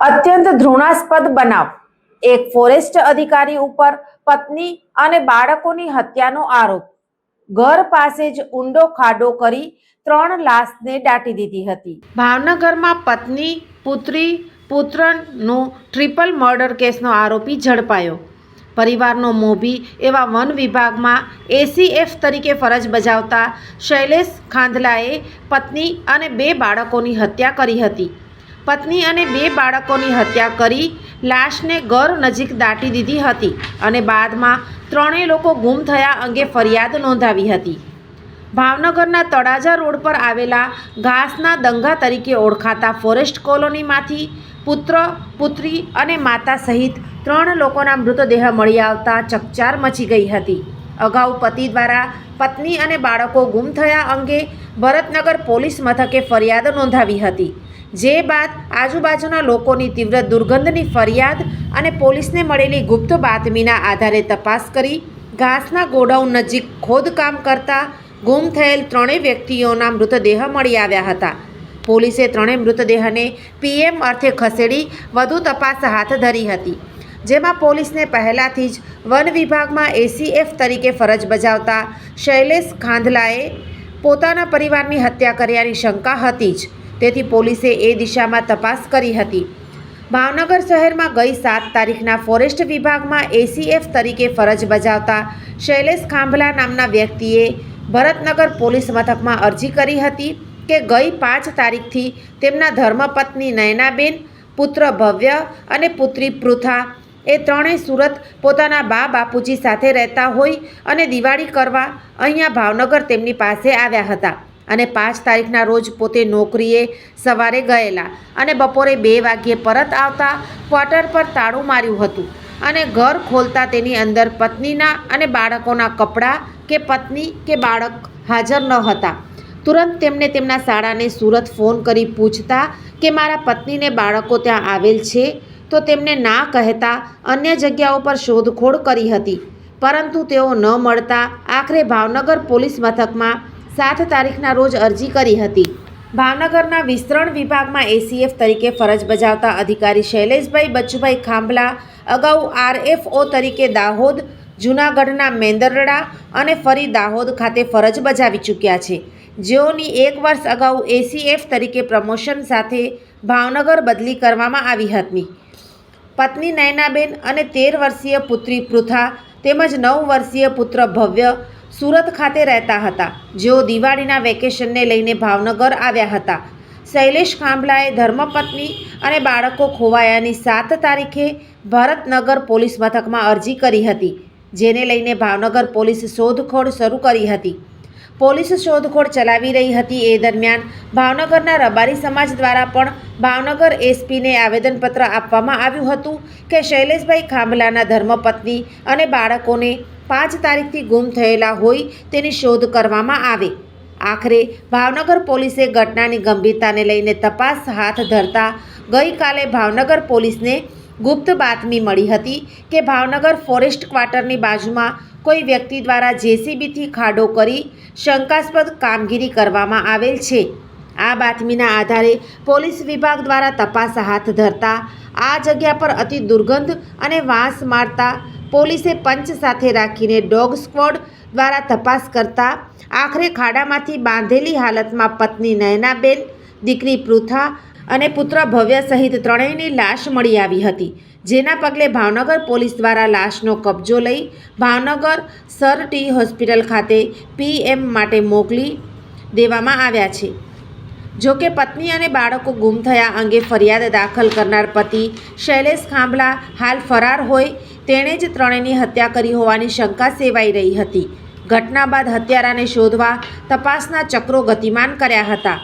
અત્યંત ધૃણાસ્પદ બનાવ. એક ફોરેસ્ટ અધિકારી ઉપર પત્ની અને બાળકોની હત્યાનો આરોપ. ઘર પાસે જ ઊંડો ખાડો કરી ત્રણ લાશને દાટી દીધી હતી. ભાવનગરમાં પત્ની, પુત્રી, પુત્રનો ટ્રિપલ મર્ડર કેસનો આરોપી ઝડપાયો. પરિવારનો મોભી એવા વન વિભાગમાં એસીએફ તરીકે ફરજ બજાવતા શૈલેષ ખાંધલાએ પત્ની અને બે બાળકોની હત્યા કરી હતી. પત્ની અને બે બાળકોની હત્યા કરી લાશને ઘર નજીક દાટી દીધી હતી અને બાદમાં ત્રણેય લોકો ગુમ થયા અંગે ફરિયાદ નોંધાવી હતી. ભાવનગરના તળાજા રોડ પર આવેલા ઘાસના દંગા તરીકે ઓળખાતા ફોરેસ્ટ કોલોનીમાંથી પુત્ર, પુત્રી અને માતા સહિત ત્રણ લોકોના મૃતદેહ મળી આવતા ચકચાર મચી ગઈ હતી. અગાઉ પતિ દ્વારા પત્ની અને બાળકો ગુમ થયા અંગે ભરતનગર પોલીસ મથકે ફરિયાદ નોંધાવી હતી. જે બાદ આજુબાજુના લોકોની તીવ્ર દુર્ગંધની ફરિયાદ અને પોલીસને મળેલી ગુપ્ત બાતમીના આધારે તપાસ કરી ઘાસના ગોડાઉન નજીક ખોદકામ કરતા ગુમ થયેલ ત્રણેય વ્યક્તિઓના મૃતદેહ મળી આવ્યા હતા. પોલીસે ત્રણેય મૃતદેહને પીએમ અર્થે ખસેડી વધુ તપાસ હાથ ધરી હતી, જેમાં પોલીસને પહેલાંથી જ વન વિભાગમાં એસીએફ તરીકે ફરજ બજાવતા શૈલેષ ખાંધલાએ પોતાના પરિવારની હત્યા કર્યાની શંકા હતી જ. તેથી પોલીસે એ દિશામાં તપાસ કરી હતી. ભાવનગર શહેરમાં ગઈ સાત તારીખના ફોરેસ્ટ વિભાગમાં એસીએફ તરીકે ફરજ બજાવતા શૈલેષ ખાંભલા નામના વ્યક્તિએ ભરતનગર પોલીસ મથકમાં અરજી કરી હતી કે ગઈ પાંચ તારીખથી તેમના ધર્મપત્ની નયનાબેન, પુત્ર ભવ્ય અને પુત્રી પૃથા એ ત્રણેય સુરત પોતાના બા બાપુજી સાથે રહેતા હોય અને દિવાળી કરવા અહીંયા ભાવનગર તેમની પાસે આવ્યા હતા. અને પાંચ તારીખના રોજ પોતે નોકરીએ સવારે ગયેલા અને બપોરે બે વાગ્યે પરત આવતા ક્વાર્ટર પર તાળું માર્યું હતું અને ઘર ખોલતા તેની અંદર પત્નીના અને બાળકોના કપડાં કે પત્ની કે બાળક હાજર ન હતા. તુરંત તેમને તેમના શાળાને સુરત ફોન કરી પૂછતા કે મારા પત્નીને બાળકો ત્યાં આવેલ છે તો તેમને ના કહેતા અન્ય જગ્યાઓ પર શોધખોળ કરી હતી. પરંતુ તેઓ ન મળતા આખરે ભાવનગર પોલીસ મથકમાં સાત તારીખના રોજ અરજી કરી હતી. ભાવનગરના વિસ્તરણ વિભાગમાં એસીએફ તરીકે ફરજ બજાવતા અધિકારી શૈલેષભાઈ બચુભાઈ ખાંભલા, અગાઉ આરએફઓ તરીકે દાહોદ, જૂનાગઢના મેંદરડા અને ફરી દાહોદ ખાતે ફરજ બજાવી ચૂક્યા છે. જેઓની એક વર્ષ અગાઉ એસીએફ તરીકે પ્રમોશન સાથે ભાવનગર બદલી કરવામાં આવી હતી. પત્ની નયનાબેન અને તેર વર્ષીય પુત્રી પૃથા તેમજ નવ વર્ષીય પુત્ર ભવ્ય સુરત ખાતે રહેતા હતા. જેઓ દિવાળીના વેકેશનને લઈને ભાવનગર આવ્યા હતા. શૈલેષ ખાંભલાએ ધર્મપત્ની અને બાળકો ખોવાયાની સાત તારીખે ભરતનગર પોલીસ મથકમાં અરજી કરી હતી, જેને લઈને ભાવનગર પોલીસ શોધખોળ શરૂ કરી હતી. પોલીસ શોધખોળ ચલાવી રહી હતી એ દરમિયાન ભાવનગરના રબારી સમાજ દ્વારા પણ ભાવનગર એસપીને આવેદનપત્ર આપવામાં આવ્યું હતું કે શૈલેષભાઈ ખાંભલાના ધર્મપત્ની અને બાળકોને પાંચ તારીખથી ગુમ થયેલા હોય તેની શોધ કરવામાં આવે. આખરે ભાવનગર પોલીસે ઘટનાની ગંભીરતાને લઈને તપાસ હાથ ધરતા ગઈકાલે ભાવનગર પોલીસને ગુપ્ત બાતમી મળી હતી કે ભાવનગર ફોરેસ્ટ ક્વાર્ટરની બાજુમાં કોઈ વ્યક્તિ દ્વારા જેસીબીથી ખાડો કરી શંકાસ્પદ કામગીરી કરવામાં આવેલ છે. આ બાતમીના આધારે પોલીસ વિભાગ દ્વારા તપાસ હાથ ધરતા આ જગ્યા પર અતિ દુર્ગંધ અને વાંસ મારતા પોલીસે પંચ સાથે રાખીને ડોગ સ્ક્વોડ દ્વારા તપાસ કરતા આખરે ખાડામાંથી બાંધેલી હાલતમાં પત્ની નયનાબેન, દીકરી પૃથા અને પુત્ર ભવ્ય સહિત ત્રણેયની લાશ મળી આવી હતી, જેના પગલે ભાવનગર પોલીસ દ્વારા લાશનો કબજો લઈ ભાવનગર સર ટી હોસ્પિટલ ખાતે પીએમ માટે મોકલી દેવામાં આવ્યા છે. જોકે પત્ની અને બાળકો ગુમ થયા અંગે ફરિયાદ દાખલ કરનાર પતિ શૈલેષ ખાંભલા હાલ ફરાર હોય તેણે જ ત્રણેયની હત્યા કરી હોવાની શંકા સેવાઈ રહી હતી. ઘટના બાદ હત્યારાને શોધવા તપાસના ચક્રો ગતિમાન કર્યા હતા.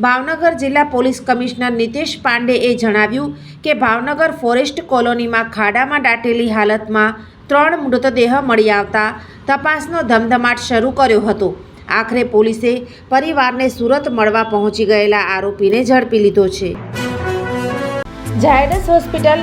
ભાવનગર જિલ્લા પોલીસ કમિશનર નિતેશ પાંડેએ જણાવ્યું કે ભાવનગર ફોરેસ્ટ કોલોનીમાં ખાડામાં દાટેલી હાલતમાં ત્રણ મૃતદેહ મળી આવતા તપાસનો ધમધમાટ શરૂ કર્યો હતો. આખરે પોલીસે પરિવારને સુરત મળવા પહોંચી ગયેલા આરોપીને ઝડપી લીધો છે. ઝાયડસ હોસ્પિટલ